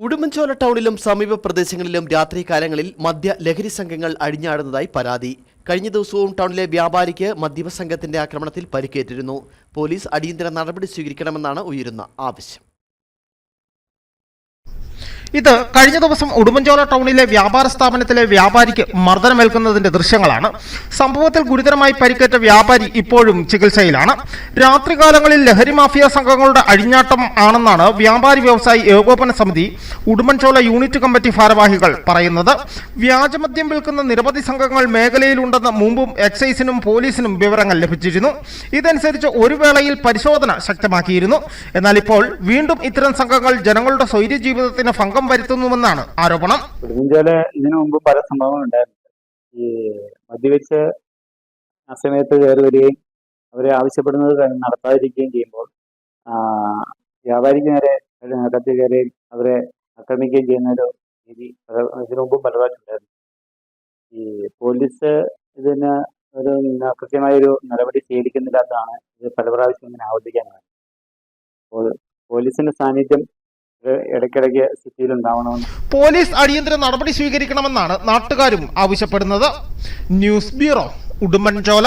ഉടുമ്പൻചോല ടൗണിലും സമീപ പ്രദേശങ്ങളിലും രാത്രികാലങ്ങളിൽ മദ്യ ലഹരി സംഘങ്ങൾ അഴിഞ്ഞാടുന്നതായി പരാതി. കഴിഞ്ഞ ദിവസവും ടൗണിലെ വ്യാപാരിക്ക് മദ്യപ സംഘത്തിന്റെ ആക്രമണത്തിൽ പരിക്കേറ്റിരുന്നു. പോലീസ് അടിയന്തര നടപടി സ്വീകരിക്കണമെന്നാണ് ഉയരുന്ന ആവശ്യം. ഇത് കഴിഞ്ഞ ദിവസം ഉടുമ്പൻചോല ടൗണിലെ വ്യാപാര സ്ഥാപനത്തിലെ വ്യാപാരിക്ക് മർദ്ദനമേൽക്കുന്നതിന്റെ ദൃശ്യങ്ങളാണ്. സംഭവത്തിൽ ഗുരുതരമായി പരിക്കേറ്റ വ്യാപാരി ഇപ്പോഴും ചികിത്സയിലാണ്. രാത്രികാലങ്ങളിൽ ലഹരി മാഫിയ സംഘങ്ങളുടെ അഴിഞ്ഞാട്ടം ആണെന്നാണ് വ്യാപാരി വ്യവസായി ഏകോപന സമിതി ഉടുമ്പൻചോല യൂണിറ്റ് കമ്മിറ്റി ഭാരവാഹികൾ പറയുന്നത്. വ്യാജമദ്യം വിൽക്കുന്ന നിരവധി സംഘങ്ങൾ മേഖലയിലുണ്ടെന്ന് മുമ്പും എക്സൈസിനും പോലീസിനും വിവരങ്ങൾ ലഭിച്ചിരുന്നു. ഇതനുസരിച്ച് ഒരു വേളയിൽ പരിശോധന ശക്തമാക്കിയിരുന്നു. എന്നാൽ ഇപ്പോൾ വീണ്ടും ഇത്തരം സംഘങ്ങൾ ജനങ്ങളുടെ സ്വൈര്യ ജീവിതത്തിന് ഭംഗം വരുത്തുന്നുവെന്നാണ് ആരോപണം. ഉടുമ്പൻചോല ഇതിനു മുമ്പ് പല സംഭവങ്ങൾ ഉണ്ടായിരുന്നു ഈ മദ്യവെച്ച് ആ സമയത്ത് കയറി വരികയും അവരെ ആവശ്യപ്പെടുന്നത് നടത്താതിരിക്കുകയും ചെയ്യുമ്പോൾ വ്യാപാരിക്ക് നേരെ കത്തി കയറുകയും അവരെ ആക്രമിക്കുകയും ചെയ്യുന്ന ഒരു രീതി ഇതിനു മുമ്പ് പല പ്രാവശ്യം ഉണ്ടായിരുന്നു. ഈ പോലീസ് ഇതിന് ഒരു കൃത്യമായൊരു നടപടി സ്വീകരിക്കുന്നില്ലാത്തതാണ് ഇത് പല പ്രാവശ്യം ഇങ്ങനെ ആവർത്തിക്കാൻ കാരണം. പോലീസിന്റെ സാന്നിധ്യം ഇടയ്ക്കിടയ്ക്ക് സിറ്റിയിൽ ഉണ്ടാവണമെന്ന് പോലീസ് അടിയന്തര നടപടി സ്വീകരിക്കണമെന്നാണ് നാട്ടുകാരും ആവശ്യപ്പെടുന്നത്. News bureau Udumbanchola.